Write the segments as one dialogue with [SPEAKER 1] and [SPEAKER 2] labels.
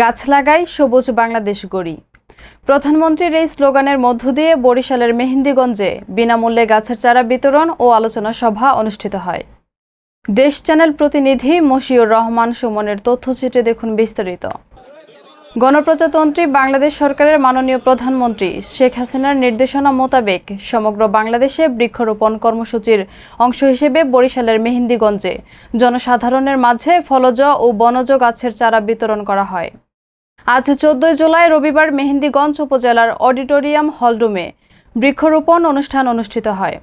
[SPEAKER 1] গাছ লাগাই, সবুজ বাংলাদেশ গড়ি। প্রধানমন্ত্রীর এই স্লোগানের মধ্য দিয়ে বরিশালের মেহেন্দিগঞ্জে বিনামূল্যে গাছের চারা বিতরণ ও আলোচনা সভা অনুষ্ঠিত হয়। দেশ চ্যানেল প্রতিনিধি মশিউর রহমান সুমনের তথ্যচিত্রে দেখুন বিস্তারিত। গণপ্রজাতন্ত্রী বাংলাদেশ সরকারের মাননীয় প্রধানমন্ত্রী শেখ হাসিনার নির্দেশনা মোতাবেক সমগ্র বাংলাদেশে বৃক্ষরোপণ কর্মসূচির অংশ হিসেবে বরিশালের মেহেন্দিগঞ্জে জনসাধারণের মাঝে ফলজ ও বনজ গাছের চারা বিতরণ করা হয়। আজ চোদ্দই জুলাই রবিবার মেহেন্দিগঞ্জ উপজেলার অডিটোরিয়াম হলরুমে বৃক্ষরোপণ অনুষ্ঠান অনুষ্ঠিত হয়।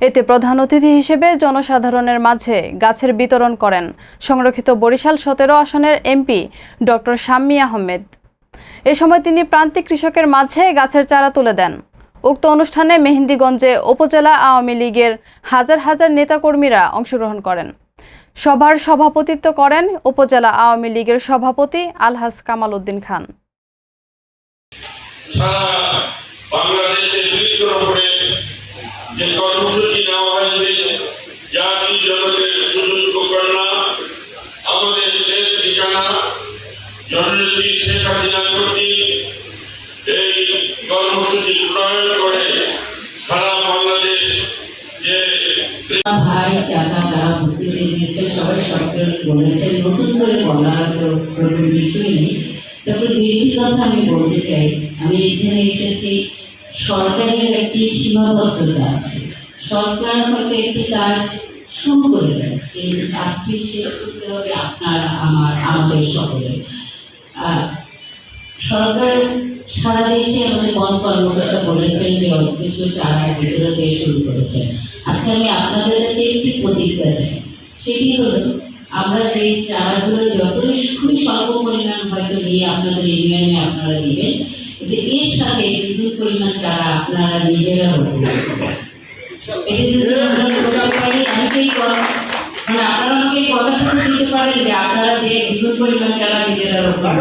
[SPEAKER 1] এতে প্রধান অতিথি হিসেবে জনসাধারণের মাঝে গাছের বিতরণ করেন সংরক্ষিত বরিশাল সতেরো আসনের এমপি ডক্টর শাম্মী আহমেদ। এ সময় তিনি প্রান্তিক কৃষকের মাঝে গাছের চারা তুলে দেন। উক্ত অনুষ্ঠানে মেহেন্দিগঞ্জে উপজেলা আওয়ামী লীগের হাজার হাজার নেতাকর্মীরা অংশগ্রহণ করেন। সভার সভাপতিত্ব করেন উপজেলা আওয়ামী লীগের সভাপতি আলহাজ কামাল উদ্দিন খান
[SPEAKER 2] কর্মসূচি প্রয়োগ করে সারা বাংলাদেশ যে
[SPEAKER 3] আমার ভাই চাচা যারা বক্তৃতা দিয়েছেন সবাই সরকার বলেছেন নতুন করে বলার তো ওরকম কিছুই নেই তবে দুইটি কথা আমি বলতে চাই আমি এখানে এসেছি সরকারের একটি সীমাবদ্ধতা আছে সরকার হয়তো একটি কাজ শুরু করে দেয় কিন্তু কাজটি শেষ করতে হবে আপনার আমার আমাদের সকলে সরকার সারা দেশে আমাদের বন কর্মকর্তা বলেছেন যে অল্প কিছু চারা ভিতরে দিয়ে শুরু করেছেন। আজকে আমি আপনাদের কাছে একটি প্রতিজ্ঞা চাই। সেটি হলো, আমরা সেই চারাগুলো যতই খুবই স্বল্প পরিমাণ হয়তো নিয়ে আপনাদের ইউনিয়নে আপনারা দিবেন, কিন্তু এর সাথে বিপুল পরিমাণ চারা আপনারা নিজেরা রোপণ যদি আমরা মানে আপনারা আমাকে এই কথাটুকু দিতে পারেন যে আপনারা যে বিপুল পরিমাণ চারা নিজেরা রোপণ